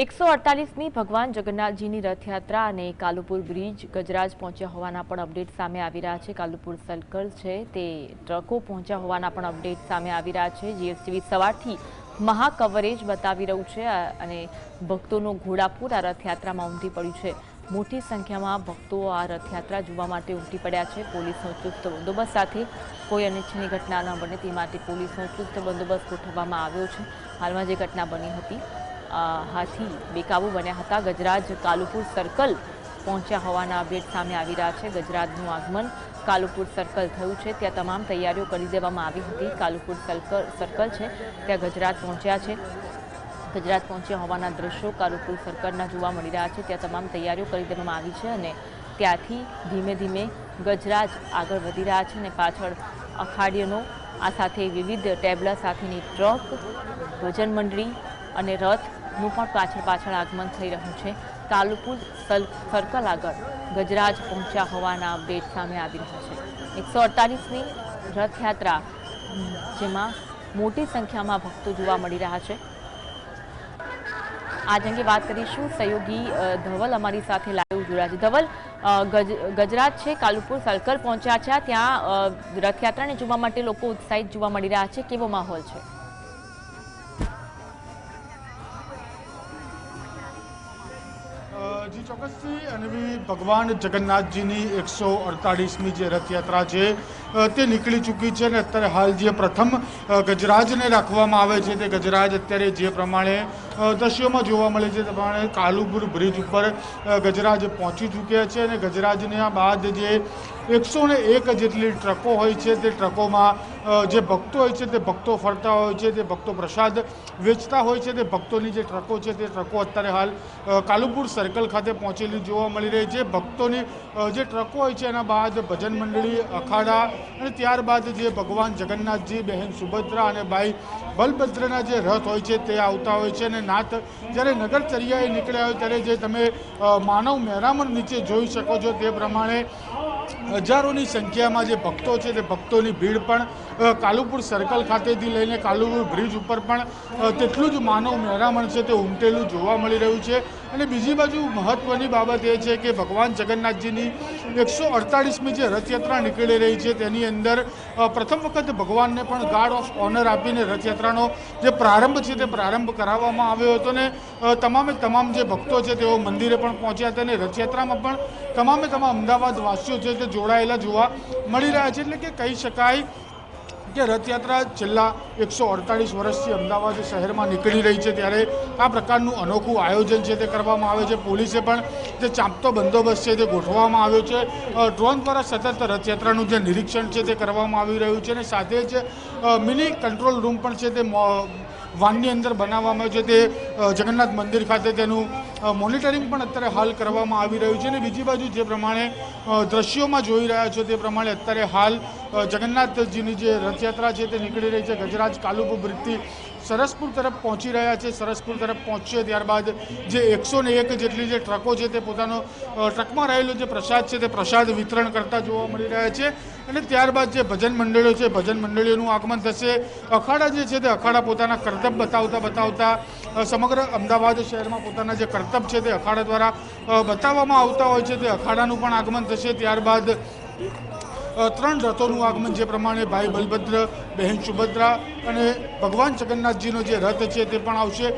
એકસો અડતાલીસમી ભગવાન જગન્નાથજીની રથયાત્રા અને કાલુપુર બ્રિજ ગજરાજ પહોંચ્યા હોવાના પણ અપડેટ સામે આવી રહ્યા છે. કાલુપુર સર્કલ છે તે ટ્રકો પહોંચ્યા હોવાના પણ અપડેટ સામે આવી રહ્યા છે. જીએસટીવી સવારથી મહા કવરેજ બતાવી રહ્યું છે અને ભક્તોનું ઘોડાપુર આ રથયાત્રામાં ઉમટી પડ્યું છે. મોટી સંખ્યામાં ભક્તો આ રથયાત્રા જોવા માટે ઉમટી પડ્યા છે. પોલીસનો ચુસ્ત બંદોબસ્ત સાથે કોઈ અનિચ્છનીય ઘટના ન બને તે માટે પોલીસનો ચુસ્ત બંદોબસ્ત ગોઠવવામાં આવ્યો છે. હાલમાં જે ઘટના બની હતી હાથી બેકાબુ બન્યા હતા. ગજરાજ કાલુપુર સર્કલ પહોંચ્યા હોવાના અપડેટ સામે આવી રહ્યા છે. ગજરાજનું આગમન કાલુપુર સર્કલ થયું છે. ત્યાં તમામ તૈયારીઓ કરી દેવામાં આવી હતી. કાલુપુર સર્કલ સર્કલ છે. ત્યાં ગજરાજ પહોંચ્યા છે. ગુજરાત પહોંચ્યા હોવાના દ્રશ્યો કાલુપુર સર્કલના જોવા મળી રહ્યા છે. ત્યાં તમામ તૈયારીઓ કરી દેવામાં આવી છે અને ત્યાંથી ધીમે ધીમે ગજરાજ આગળ વધી રહ્યા છે અને પાછળ અખાડીઓનો આ સાથે વિવિધ ટેબલા સાથેની ટ્રક, ભજન મંડળી અને રથનું પણ પાછળ પાછળ આગમન થઈ રહ્યું છે. કાલુપુર સર્કલ આગળ ગજરાજ પહોંચ્યા હોવાના અપડેટ સામે આવી રહ્યા છે. એકસો અડતાલીસની રથયાત્રા જેમાં મોટી સંખ્યામાં ભક્તો જોવા મળી રહ્યા છે. આજ અંગે વાત કરીશું સહયોગી ધવલ અમારી સાથે લાઈવ જોડાયા છે. ધવલ ગજરાત છે, કાલુપુર સર્કલ પહોંચ્યા છે. ત્યાં રથયાત્રાને જોવા માટે લોકો ઉત્સાહિત જોવા મળી રહ્યા છે. કેવો માહોલ છે? જી ચોક્કસથી અને ભગવાન જગન્નાથજીની એકસો અડતાળીસમી જે રથયાત્રા છે તે નીકળી ચૂકી છે અને અત્યારે હાલ જે પ્રથમ ગજરાજને રાખવામાં આવે છે તે ગજરાજ અત્યારે જે પ્રમાણે દ્રશ્યોમાં જોવા મળે છે તે પ્રમાણે કાલુપુર બ્રિજ ઉપર ગજરાજ પહોંચી ચૂક્યા છે અને ગજરાજના બાદ જે એકસો એક જેટલી ટ્રકો હોય છે તે ટ્રકોમાં જે ભક્તો હોય છે તે ભક્તો ફરતા હોય છે, તે ભક્તો પ્રસાદ વેચતા હોય છે, તે ભક્તોની જે ટ્રકો છે તે ટ્રકો અત્યારે હાલ કાલુપુર સર્કલ ખાતે પહોંચેલી જોવા મળી રહી છે. ભક્તોની જે ટ્રકો હોય છે એના બાદ ભજન મંડળી, અખાડા અને ત્યારબાદ જે ભગવાન જગન્નાથજી, બહેન સુભદ્રા અને ભાઈ બલભદ્રના જે રથ હોય છે તે આવતા હોય છે અને નાથ જ્યારે નગરચર્યાએ નીકળ્યા હોય ત્યારે જે તમે માનવ મહેરામણ નીચે જોઈ શકો છો તે પ્રમાણે હજારોની સંખ્યામાં જે ભક્તો છે તે ભક્તોની ભીડ પણ કાલુપુર સર્કલ ખાતેથી લઈને કાલુપુર બ્રિજ ઉપર પણ તેટલું જ માનવ મહેરામણ છે તે ઉમટેલું જોવા મળી રહ્યું છે. અને બીજી બાજુ મહત્વની બાબત એ છે કે ભગવાન જગન્નાથજીની એકસો અડતાળીસમી જે રથયાત્રા નીકળી રહી છે, તેની અંદર પ્રથમ વખત ભગવાનને પણ ગાર્ડ ઓફ ઓનર આપીને રથયાત્રાનો જે પ્રારંભ છે, તે પ્રારંભ કરાવવામાં આવ્યો હતો ને તમામે તમામ જે ભક્તો છે, તેઓ મંદિરે પણ પહોંચ્યા હતા અને રથયાત્રામાં પણ તમામે તમામ અમદાવાદ વાસીઓ છે, તે જોડાયેલા જોવા મળી રહ્યા છે. એટલે કે કહી શકાય કે રથયાત્રા છેલ્લા એકસો અડતાલીસ વર્ષથી અમદાવાદ શહેરમાં નીકળી રહી છે ત્યારે આ પ્રકારનું અનોખું આયોજન છે તે કરવામાં આવે છે. પોલીસે પણ જે ચાંપતો બંદોબસ્ત છે તે ગોઠવવામાં આવ્યો છે. ડ્રોન દ્વારા સતત રથયાત્રાનું જે નિરીક્ષણ છે તે કરવામાં આવી રહ્યું છે અને સાથે જ મિની કંટ્રોલ રૂમ પણ છે તે વાનની અંદર બનાવવામાં આવ્યો છે તે જગન્નાથ મંદિર ખાતે તેનું મોનિટરિંગ પણ અત્યારે હાલ કરવામાં આવી રહ્યું છે અને બીજી બાજુ જે પ્રમાણે દ્રશ્યોમાં જોઈ રહ્યા છો તે પ્રમાણે અત્યારે હાલ જગન્નાથજીની જે રથયાત્રા છે તે નીકળી રહી છે. ગજરાજ કાલુપુ બ્રિજથી સરસપુર તરફ પહોંચી રહ્યા છે. સરસપુર તરફ પહોંચશે ત્યારબાદ જે એકસો એક જેટલી જે ટ્રકો છે તે પોતાનો ટ્રકમાં રહેલો જે પ્રસાદ છે તે પ્રસાદ વિતરણ કરતા જોવા મળી રહ્યા છે. અને ત્યારબાદ જે ભજન મંડળીઓ છે, ભજન મંડળીઓનું આગમન થશે. અખાડા જે છે તે અખાડા પોતાના કરતબ બતાવતા બતાવતા સમગ્ર અમદાવાદ શહેરમાં પોતાના જે કરતબ છે તે અખાડા દ્વારા બતાવવામાં આવતા હોય છે. તે અખાડાનું પણ આગમન થશે. ત્યારબાદ ત્રણ રથોનું આગમન જે પ્રમાણે ભાઈ બલભદ્ર બહેન સુભદ્રા અને ભગવાન જગન્નાથજીનો જે રથ છે તે પણ આવશે.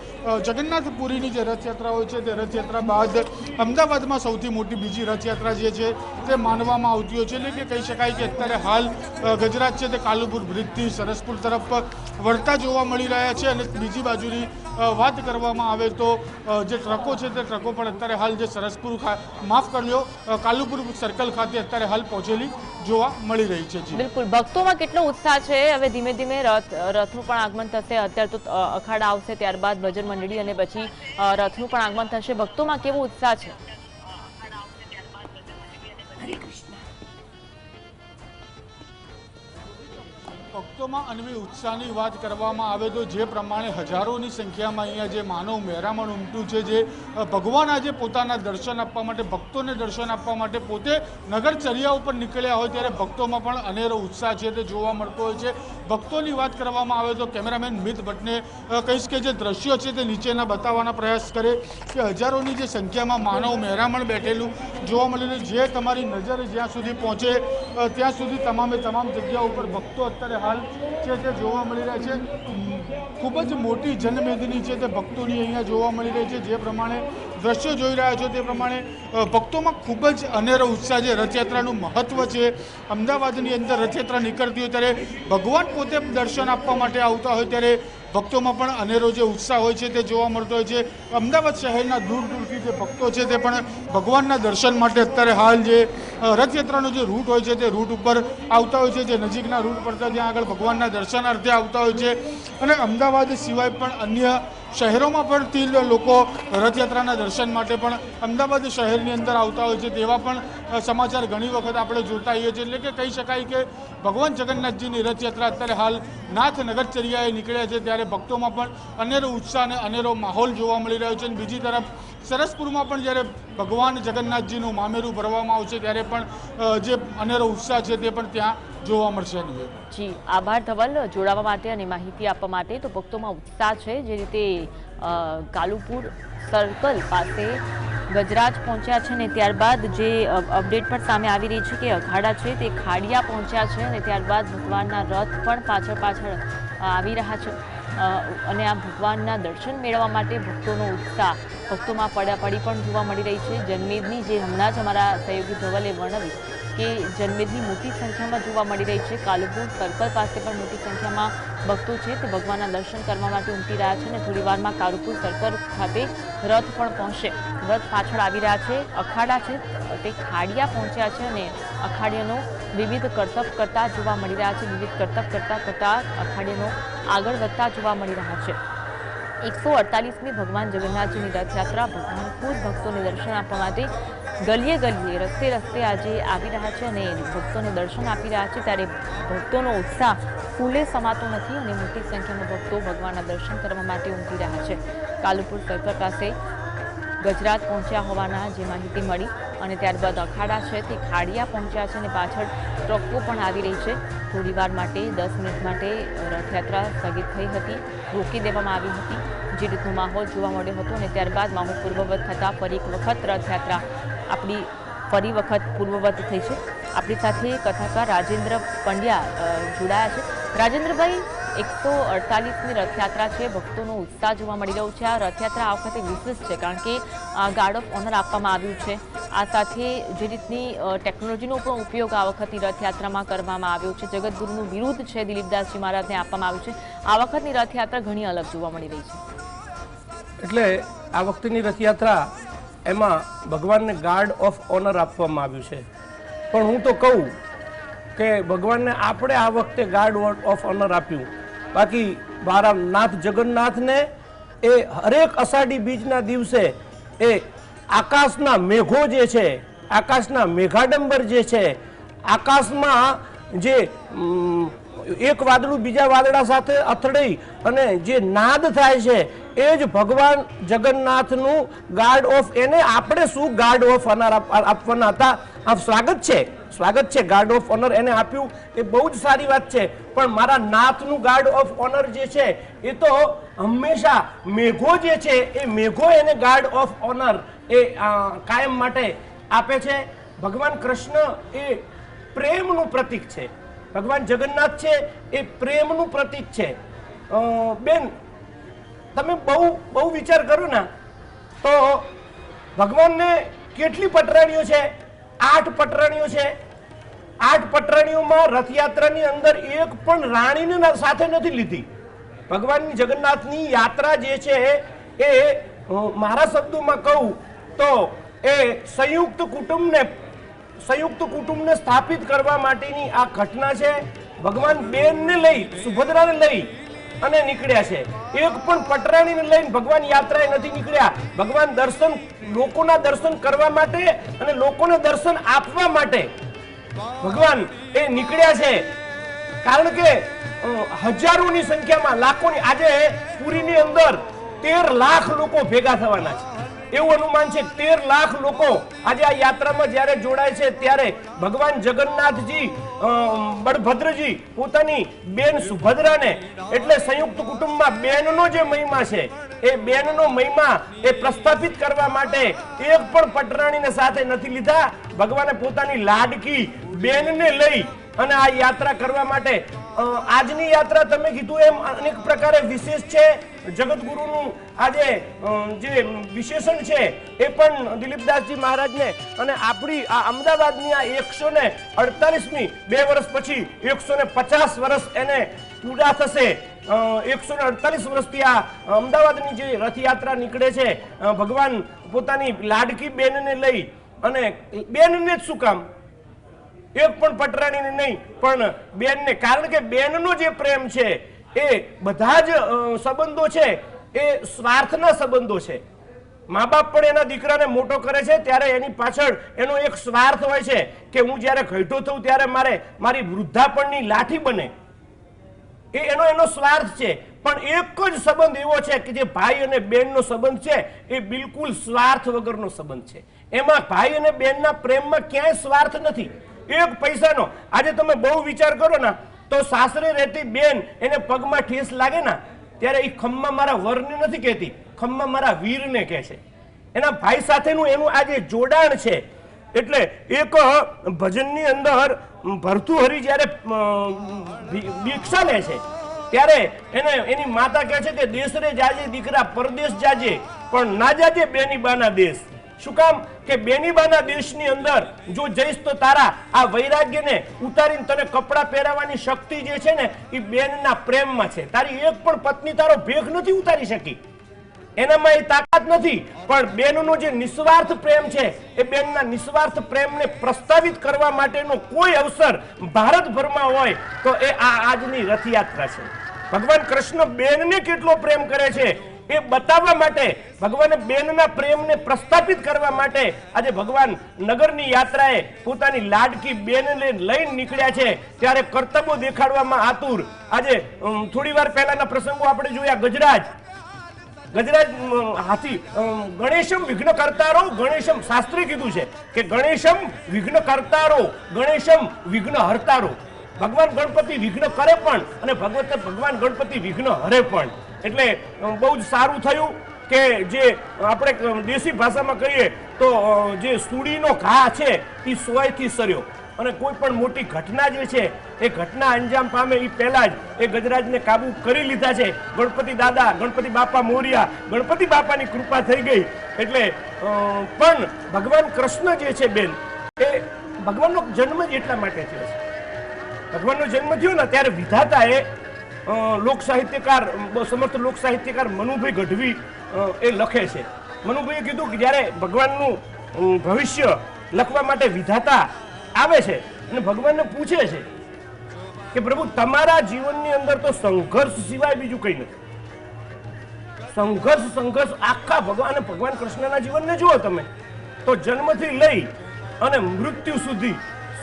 જગન્નાથપુરીની જે રથયાત્રા હોય છે તે રથયાત્રા બાદ અમદાવાદમાં સૌથી મોટી બીજી રથયાત્રા જે છે તે માનવામાં આવતી હોય છે. એટલે કે કહી શકાય કે અત્યારે હાલ ગજરાત છે તે કાલુપુર બ્રિજથી સરસપુર તરફ વળતા જોવા મળી રહ્યા છે અને બીજી બાજુની વાત કરવામાં આવે તો જે ટ્રકો છે તે ટ્રકો પણ અત્યારે હાલ જે સરસપુર માફ કરજો અ, કાલુપુર સર્કલ ખાતે અત્યારે હાલ પહોંચેલી જોવા મળી રહી છે બિલકુલ. ભક્તોમાં કેટલો ઉત્સાહ છે. હવે ધીમે ધીમે રથ, રથનું પણ આગમન થશે. અત્યારે તો અખાડા આવશે ત્યારબાદ ભજન મંડળી અને પછી રથનું પણ આગમન થશે. ભક્તોમાં કેવો ઉત્સાહ છે? ભક્તોમાં અનવી ઉત્સાહની વાત કરવામાં આવે તો જે પ્રમાણે હજારોની સંખ્યામાં અહીંયા જે માનવ મહેરામણ ઉમટ્યું છે, જે ભગવાન આજે પોતાના દર્શન આપવા માટે, ભક્તોને દર્શન આપવા માટે પોતે નગરચર્યા ઉપર નીકળ્યા હોય ત્યારે ભક્તોમાં પણ અનેરો ઉત્સાહ છે તે જોવા મળતો હોય છે. ભક્તોની વાત કરવામાં આવે તો કેમેરામેન મિત ભટ્ટને કહીશ કે જે દ્રશ્યો છે તે નીચેના બતાવવાના પ્રયાસ કરે કે હજારોની જે સંખ્યામાં માનવ મહેરામણ બેઠેલું જોવા મળેલું જે તમારી નજર જ્યાં સુધી પહોંચે ત્યાં સુધી તમામે તમામ જગ્યા ઉપર ભક્તો અત્યારે હાલ છે તે જોવા મળી રહ્યા છે. ખૂબ જ મોટી જનમેદની છે તે ભક્તોની અહીંયા જોવા મળી રહી છે. જે પ્રમાણે દ્રશ્યો જોઈ રહ્યા છો તે પ્રમાણે ભક્તોમાં ખૂબ જ અનેરો ઉત્સાહ છે. રથયાત્રાનું મહત્ત્વ છે. અમદાવાદની અંદર રથયાત્રા નીકળતી હોય ત્યારે ભગવાન પોતે દર્શન આપવા માટે આવતા હોય ત્યારે ભક્તોમાં પણ અનેરો જે ઉત્સાહ હોય છે તે જોવા મળતો હોય છે. અમદાવાદ શહેરના દૂર દૂરથી જે ભક્તો છે તે પણ ભગવાનના દર્શન માટે અત્યારે હાલ જે રથયાત્રાનો જે રૂટ હોય છે તે રૂટ ઉપર આવતા હોય છે, જે નજીકના રૂટ પડતા ત્યાં આગળ ભગવાનના દર્શનાર્થે આવતા હોય છે. અને અમદાવાદ સિવાય પણ અન્ય શહેરોમાં પણ લોકો રથયાત્રાના દર્શન માટે પણ અમદાવાદ શહેરની અંદર આવતા હોય છે. તેવા પણ સમાચાર ઘણી વખત આપણે જોતા હોઈએ છીએ. એટલે કે કહી શકાય કે ભગવાન જગન્નાથજીની રથયાત્રા અત્યારે હાલ નાથ નગરચર્યાએ નીકળ્યા છે. ત્યારે ભક્તોમાં પણ અનેરો ઉત્સાહ અને અનેરો માહોલ જોવા મળી રહ્યો છે. અને બીજી તરફ, સરસપુરમાં પણ જ્યારે ભગવાન જગન્નાથજીનું મામેરું ભરવામાં આવશે, ત્યારે પણ જે અનેરો ઉત્સાહ છે તે પણ ત્યાં જોવા મળશે જી, આભાર ધવલ, જોડાવા માટે અને માહિતી આપવા માટે. તો ભક્તોમાં ઉત્સાહ છે, જે રીતે કાલુપુર સર્કલ પાસે ગજરાજ પહોંચ્યા છે ને ત્યારબાદ જે અપડેટ પણ સામે આવી રહી છે કે અખાડા છે તે ખાડિયા પહોંચ્યા છે અને ત્યારબાદ ભગવાનના રથ પણ પાછળ પાછળ આવી રહ્યા છે. અને આ ભગવાનના દર્શન મેળવવા માટે ભક્તોનો ઉત્સાહ ભક્તોમાં પડાપડી પણ જોવા મળી રહી છે. જન્મેદની જે હમણાં જ અમારા સહયોગી ધવલે વર્ણવી. કે જન્મેદની મોટી સંખ્યામાં જોવા મળી રહી છે. કાલુપુર સર્કલ પાસે પણ મોટી સંખ્યામાં ભક્તો છે. તે ભગવાનના દર્શન કરવા માટે ઉમટી રહ્યા છે અને થોડીવારમાં કાલુપુર સર્કલ ખાતે રથ પણ પહોંચશે. રથ પાછળ આવી રહ્યા છે. અખાડા છે. તે ખાડિયા પહોંચ્યા છે અને અખાડિયાનો વિવિધ કરતબ કરતા જોવા મળી રહ્યા છે. વિવિધ કરતબ કરતા કરતા અખાડિયાનો આગળ વધતા જોવા મળી રહ્યા છે. એકસો અડતાલીસમી ભગવાન જગન્નાથજીની રથયાત્રા ભગવાન ખુદ ભક્તોને દર્શન આપવા માટે ગલીએ ગલીએ, રસ્તે રસ્તે આજે આવી રહ્યા છે અને ભક્તોને દર્શન આપી રહ્યા છે. ત્યારે ભક્તોનો ઉત્સાહ ફૂલે સમાતો નથી અને મોટી સંખ્યામાં ભક્તો ભગવાનના દર્શન કરવા માટે ઉમટી રહ્યા છે. કાલુપુર સર્કલ પાસે ગુજરાત પહોંચ્યા હોવાના જે માહિતી મળી અને ત્યારબાદ અખાડા છે તે ખાડિયા પહોંચ્યા છે અને પાછળ ટ્રકો પણ આવી રહી છે. થોડી વાર માટે, દસ મિનિટ માટે રથયાત્રા સ્થગિત થઈ હતી, રોકી દેવામાં આવી હતી. જે રીતનો માહોલ જોવા મળ્યો હતો અને ત્યારબાદ માહોલ પૂર્વવત થતાં ફરી એક વખત રથયાત્રા આપણી ફરી વખત પૂર્વવત થઈ છે. આપણી સાથે કથાકાર રાજેન્દ્ર પંડ્યા જોડાયા છે. રાજેન્દ્રભાઈ એકસો અડતાલીસમી રથયાત્રા છે. ભક્તોનો ઉત્સાહ જોવા મળી રહ્યો છે. આ રથયાત્રા આ વખતે વિશેષ છે કારણ કે ગાર્ડ ઓફ ઓનર આપવામાં આવ્યું છે. આ સાથે જે રીતની ટેકનોલોજીનો પણ ઉપયોગ આ વખતની રથયાત્રામાં કરવામાં આવ્યો છે. જગતગુરુનું વિરુદ્ધ છે દિલીપદાસજી મહારાજને આપવામાં આવ્યું છે. આ વખતની રથયાત્રા ઘણી અલગ જોવા મળી રહી છે. એટલે આ વખતેની રથયાત્રા એમાં ભગવાનને ગાર્ડ ઓફ ઓનર આપવામાં આવ્યું છે. પણ હું તો કહું કે ભગવાનને આપણે આ વખતે ગાર્ડ ઓફ ઓનર આપ્યું. બાકી મારા નાથ જગન્નાથને એ હરેક અષાઢી બીજના દિવસે એ આકાશના મેઘો જે છે, આકાશના મેઘાડંબર જે છે, આકાશમાં જે એક વાદળું બીજા વાદળા સાથે અથડાઈ અને જે નાદ થાય છે, એ જ ભગવાન જગન્નાથનું ગાર્ડ ઓફ એને આપણે શું ગાર્ડ ઓફ ઓનર આપવાના હતા? આ સ્વાગત છે. સ્વાગત છે ગાર્ડ ઓફ ઓનર એને આપ્યું. એ બહુ જ સારી વાત છે. પણ મારા નાથનું ગાર્ડ ઓફ ઓનર જે છે, એ તો હંમેશા મેઘો જે છે, એ મેઘો એને ગાર્ડ ઓફ ઓનર એ કાયમ માટે આપે છે. ભગવાન કૃષ્ણ એ પ્રેમનું પ્રતીક છે. ભગવાન જગન્નાથ છે, એ પ્રેમનું પ્રતીક છે. બેન, તમે બહુ બહુ વિચાર કરો ને, તો ભગવાનને કેટલી પટરાણીઓ છે? આઠ પટરાણીઓ છે. આઠ પટરાણીઓમાં રથયાત્રાની અંદર એક પણ રાણીને સાથે નથી લીધી. ભગવાનની જગન્નાથની યાત્રા જે છે, એ મારા શબ્દોમાં કહું તો એ સંયુક્ત કુટુંબને સંયુક્ત કુટુંબને સ્થાપિત કરવા માટેની આ ઘટના છે. ભગવાન બેનને લઈ, સુભદ્રાને લઈ અને નીકળ્યા છે. એક પણ પટરાણીને લઈને ભગવાન યાત્રાએ નથી નીકળ્યા. ભગવાન દર્શન, લોકોના દર્શન કરવા માટે અને લોકોને દર્શન આપવા માટે ભગવાન એ નીકળ્યા છે. કારણ કે હજારોની સંખ્યામાં, લાખોની, આજે પુરીની અંદર તેર લાખ લોકો ભેગા થવાના છે. એવું અનુમાન છે, તેર લાખ લોકો આજે આ યાત્રામાં જ્યારે જોડાય છે, ત્યારે ભગવાન જગન્નાથજી બળભદ્રજી પોતાની બેન સુભદ્રાને એટલે સંયુક્ત કુટુંબમાં બેનનો જે મહિમા છે, એ બેનનો મહિમા એ પ્રસ્થાપિત કરવા માટે એક પણ પટરાણીને સાથે નથી લીધા. ભગવાને પોતાની લાડકી બેનને લઈ અને આ યાત્રા કરવા માટે આજની યાત્રા તમે કીધું એમ અનેક પ્રકારે વિશેષ છે. જગતગુરુનું આજે જે વિશેષણ છે એ પણ દિલીપદાસજી મહારાજને અને આપણી આ અમદાવાદની આ એકસો ને અડતાલીસમી બે વર્ષ પછી એકસો ને પચાસ વર્ષ એને પૂરા થશે. એકસો ને અડતાલીસ વર્ષથી આ અમદાવાદની જે રથયાત્રા નીકળે છે ભગવાન પોતાની લાડકી બેનને લઈ અને બેનને જ શું કામ? એક પણ પટરાણીને નહીં, પણ બેનને, કારણ કે બેનનો જે પ્રેમ છે, એ બધા જ સંબંધો છે, એ સ્વાર્થના સંબંધો છે. મા બાપ પણ એના દીકરાને મોટો કરે છે, ત્યારે એની પાછળ એનો એક સ્વાર્થ હોય છે, કે હું જ્યારે ઘટો થઉં ત્યારે મારે, મારી વૃદ્ધાપણની લાઠી બને. એ એનો એનો સ્વાર્થ છે, પણ એક જ સંબંધ એવો છે કે જે ભાઈ અને બેનનો સંબંધ છે, એ બિલકુલ સ્વાર્થ વગરનો સંબંધ છે. એમાં ભાઈ અને બેનના પ્રેમમાં ક્યાંય સ્વાર્થ નથી. એક પૈસાનો. આજે તમે બહુ વિચાર કરો ને, તો સાસરે રહેતી બેન એને પગમાં ઠેસ લાગે ને, ત્યારે એ ખમ્મા મારા વરને નથી કહેતી, ખમ્મા મારા વીરને કહે છે. એના ભાઈ સાથેનું એનું આ જોડાણ છે. એટલે એક ભજનની અંદર ભરતુહરી જ્યારે દીક્ષા લે છે, ત્યારે એને, એની માતા કહે છે કે દેશરે જાજે દીકરા પરદેશ જાજે, પણ ના જાજે બેની બાના દેશ. શું કામ? કે બેનીબાના દેશની અંદર જો જઈશ તો તારા આ વૈરાગ્યને ઉતારીને તને કપડાં પહેરાવવાની શક્તિ જે છે ને એ બેનના પ્રેમમાં છે. તારી એક પણ પત્ની તારો ભેખ નથી ઉતારી શકી. એનામાં એ તાકાત નથી, પણ બેનનો જે નિસ્વાર્થ પ્રેમ છે, એ બેનના નિસ્વાર્થ પ્રેમને પ્રસ્તાવિત કરવા માટેનો કોઈ અવસર ભારતભરમાં હોય, તો એ આ આજની રથયાત્રા છે. ભગવાન કૃષ્ણ બેનને કેટલો પ્રેમ કરે છે એ બતાવવા માટે, ભગવાને બેનના પ્રેમને પ્રસ્થાપિત કરવા માટે આજે ભગવાન નગરની યાત્રાએ પોતાની લાડકી બેનને લઈને નીકળ્યા છે. ત્યારે કર્તવ્યો દેખાડવામાં આતુર. આજે થોડી વાર પહેલાના પ્રસંગો આપણે જોયા. ગજરાજ. ગજરાજ હાથી ગણેશમ વિઘ્ન કરતારો, ગણેશમ શાસ્ત્રી કીધું છે કે ગણેશમ વિઘ્ન કરતારો, ગણેશમ વિઘ્ન હરતારો. ભગવાન ગણપતિ વિઘ્ન કરે પણ અને ભગવત ભગવાન ગણપતિ વિઘ્ન હરે પણ. એટલે બહુ જ સારું થયું કે જે આપણે દેશી ભાષામાં કહીએ તો જે સુડીનો ઘા છે, એ સોયથી સર્યો. અને કોઈ પણ મોટી ઘટના જે છે, એ ઘટના અંજામ પામે એ પહેલાં જ એ ગજરાજને કાબુ કરી લીધા છે. ગણપતિ દાદા, ગણપતિ બાપા મોરિયા, ગણપતિ બાપાની કૃપા થઈ ગઈ. એટલે પણ ભગવાન કૃષ્ણ જે છે બેન, એ ભગવાનનો જન્મ જ એટલા માટે થયો છે. ભગવાનનો જન્મ થયો ને ત્યારે વિધાતાએ લોક સાહિત્યકાર સમર્થ લોક સાહિત્યકાર મનુભાઈ ગઢવી એ લખે છે. મનુભાઈએ કીધું કે જ્યારે ભગવાનનું ભવિષ્ય લખવા માટે વિધાતા આવે છે અને ભગવાનને પૂછે છે કે પ્રભુ, તમારા જીવનની અંદર તો સંઘર્ષ સિવાય બીજું કંઈ નથી. સંઘર્ષ સંઘર્ષ આખા ભગવાન ભગવાન કૃષ્ણના જીવનને જુઓ તમે. તો જન્મથી લઈ અને મૃત્યુ સુધી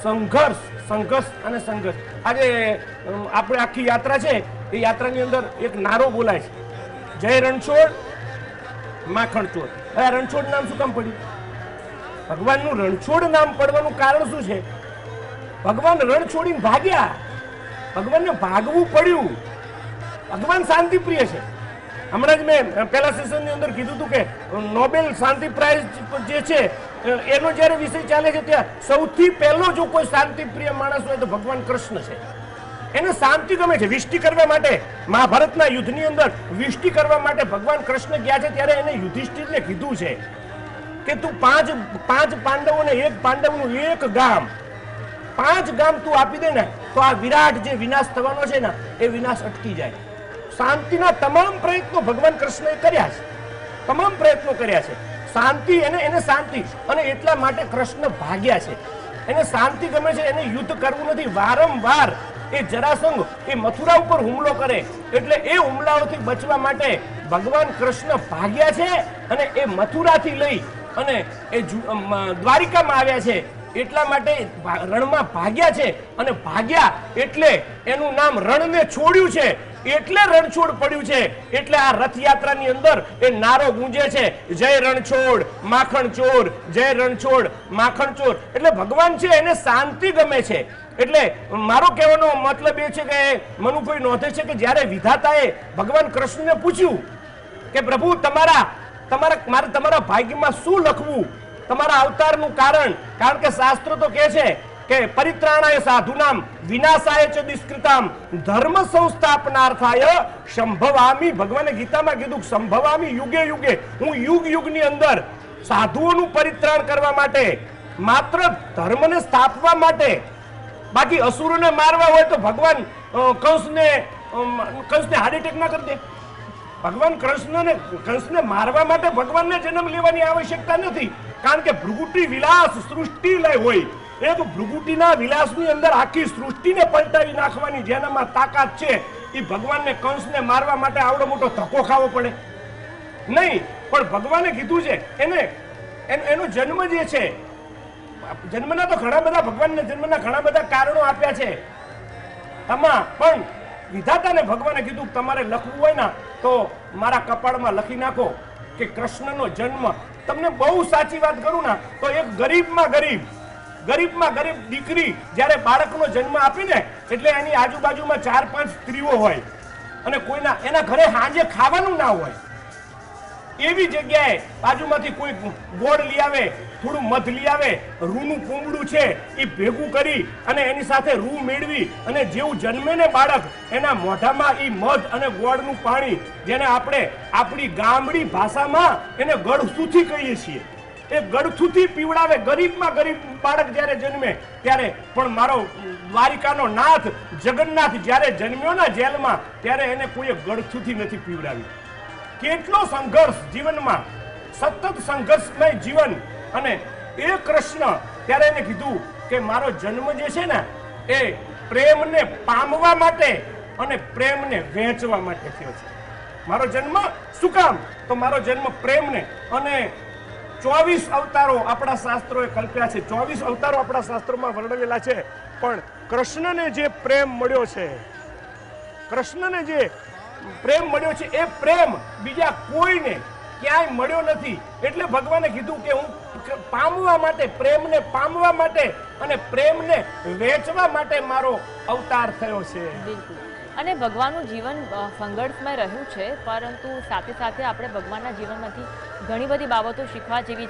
સંઘર્ષ સંઘર્ષ અને સંઘર્ષ. આજે આપણે આખી યાત્રા છે, એ યાત્રાની અંદર એક નારો બોલાય છે. જય રણછોડ, માખણ ચોર. હવે રણછોડ નામ શું કામ પડ્યું? ભગવાનનું રણછોડ નામ પડવાનું કારણ શું છે? ભગવાન રણ છોડીને ભાગ્યા. ભગવાનને ભાગવું પડ્યું. ભગવાન શાંતિ પ્રિય છે. હમણાં જ મેં પહેલા સેશનની અંદર કીધું હતું કે નોબેલ શાંતિ પ્રાઇઝ જે છે એનો જ્યારે વિષય ચાલે છે ત્યાં સૌથી પહેલો જો કોઈ શાંતિ પ્રિય માણસ હોય તો ભગવાન કૃષ્ણ છે. એને શાંતિ ગમે છે. વિષ્ટિ કરવા માટે મહાભારતના યુદ્ધની અંદર વિષ્ટિ કરવા માટે ભગવાન કૃષ્ણ ગયા છે ત્યારે એને યુધિષ્ઠિરને કીધું છે કે તું પાંચ પાંચ પાંડવોને એક પાંડવનું એક ગામ, પાંચ ગામ તું આપી દે ને, તો આ વિરાટ જે વિનાશ થવાનો છે ને, એ વિનાશ અટકી જાય. શાંતિના તમામ પ્રયત્નો ભગવાન કૃષ્ણએ કર્યા છે. તમામ પ્રયત્નો કર્યા છે. શાંતિ એને એને શાંતિ. અને એટલા માટે કૃષ્ણ ભાગ્યા છે. એને શાંતિ ગમે છે, એને યુદ્ધ કરવું નથી. વારંવાર એ જરાસંઘ, એ મથુરા ઉપર હુમલો કરે. એટલે એ હુમલાઓથી બચવા માટે ભગવાન કૃષ્ણ ભાગ્યા છે અને એ મથુરાથી લઈ અને એ દ્વારિકામાં આવ્યા છે. એટલા માટે રણમાં ભાગ્યા છે અને ભાગ્યા એટલે એનું નામ રણને છોડ્યું છે. એટલે રણછોડ પડ્યું છે. એટલે આ રથયાત્રાની અંદર એ નારો ગુંજે છે. જય રણછોડ, માખણ ચોર, જય રણછોડ, માખણ ચોર. એટલે ભગવાન છે એને શાંતિ ગમે છે. એટલે મારો કહેવાનો મતલબ એ છે કે મનુભાઈ નોંધે છે કે જ્યારે વિધાતાએ ભગવાન કૃષ્ણને પૂછ્યું કે પ્રભુ તમારા તમારા, મારે તમારા ભાગ્યમાં શું લખવું? તમારા અવતારનું કારણ કારણ કે શાસ્ત્ર તો કહે છે કે પરિત્રાણાય સાધુનામ, વિનાશાય ચ દુષ્કૃતામ, ધર્મ સંસ્થાપનાર્થાય સંભવામી. ભગવાને ગીતામાં કીધું સંભવામી યુગે યુગે. હું યુગ યુગની અંદર સાધુઓનું પરિત્રાણ કરવા માટે, માત્ર ધર્મને સ્થાપવા માટે, બાકી અસુરોને મારવા હોય તો ભગવાન કંસને કંસને હાર્ટ ના કરી દે. ભગવાન કૃષ્ણને કંસને મારવા માટે ભગવાનને જન્મ લેવાની આવશ્યકતા નથી. કારણ કે ભૃગુટી વિલાસ સૃષ્ટિ લય હોય. એક ભૃગુટીના વિલાસની અંદર આખી સૃષ્ટિને પલટાવી નાખવાની જેનામાં તાકાત છે, એ ભગવાનને કંસને મારવા માટે આવડો મોટો ધક્કો ખાવો પડે. નહીં, પણ ભગવાને કીધું છે, એને, એનો જન્મ જે છે, જન્મના તો ઘણા બધા ભગવાનને જન્મના ઘણા બધા કારણો આપ્યા છે. આમાં પણ વિધાતાને ભગવાને કીધું તમારે લખવું હોય ને, તો મારા કપાળમાં લખી નાખો કે કૃષ્ણનો જન્મ તમને બહુ સાચી વાત કરું ને, તો એક ગરીબમાં ગરીબ ગરીબમાં ગરીબ દીકરી જ્યારે બાળકનો જન્મ આપીને એટલે એની આજુબાજુમાં ચાર પાંચ સ્ત્રીઓ હોય અને કોઈના, એના ઘરે સાંજે ખાવાનું ના હોય. એવી જગ્યાએ બાજુમાંથી કોઈ ગોળ લઈ આવે, થોડું મધ લઈ આવે, રૂનું કુંબડું છે, એ ભેગું કરી અને એની સાથે રૂ મેળવી અને જેવું જન્મે ને બાળક, એના મોઢામાં એ મધ અને ગોળનું પાણી, જેને આપણે આપણી ગામડી ભાષામાં એને ગળસુથી કહીએ છીએ. એ ગળથુથી પીવડાવે ગરીબમાં ગરીબ બાળક જ્યારે જન્મે, ત્યારે પણ મારો દ્વારિકાનો નાથ જગન્નાથ જ્યારે જન્મ્યો ને જેલમાં, ત્યારે એને કોઈએ ગળથુથી નથી પીવડાવી કેટલો સંઘર્ષ જીવનમાં? સતત સંઘર્ષમય જીવન અને એ કૃષ્ણ ત્યારે એને કીધું કે મારો જન્મ જે છે ને, એ પ્રેમને પામવા માટે અને પ્રેમને વહેંચવા માટે થયો છે. મારો જન્મ શું કામ? તો મારો જન્મ પ્રેમને અને ચોવીસ અવતારો આપણા શાસ્ત્રોએ કલ્પ્યા છે. ચોવીસ અવતારો આપણા શાસ્ત્રોમાં વર્ણવેલા છે. પણ કૃષ્ણને જે પ્રેમ મળ્યો છે, કૃષ્ણને જે પ્રેમ મળ્યો છે, એ પ્રેમ બીજા કોઈને ક્યાંય મળ્યો નથી. એટલે ભગવાને કીધું કે હું પામવા માટે, પ્રેમને પામવા માટે અને પ્રેમને વેચવા માટે મારો અવતાર થયો છે. અને ભગવાનનું જીવન સંઘર્ષમય રહ્યું છે, પરંતુ સાથે સાથે આપણે ભગવાનના જીવનમાંથી ઘણી બધી બાબતો શીખવા જેવી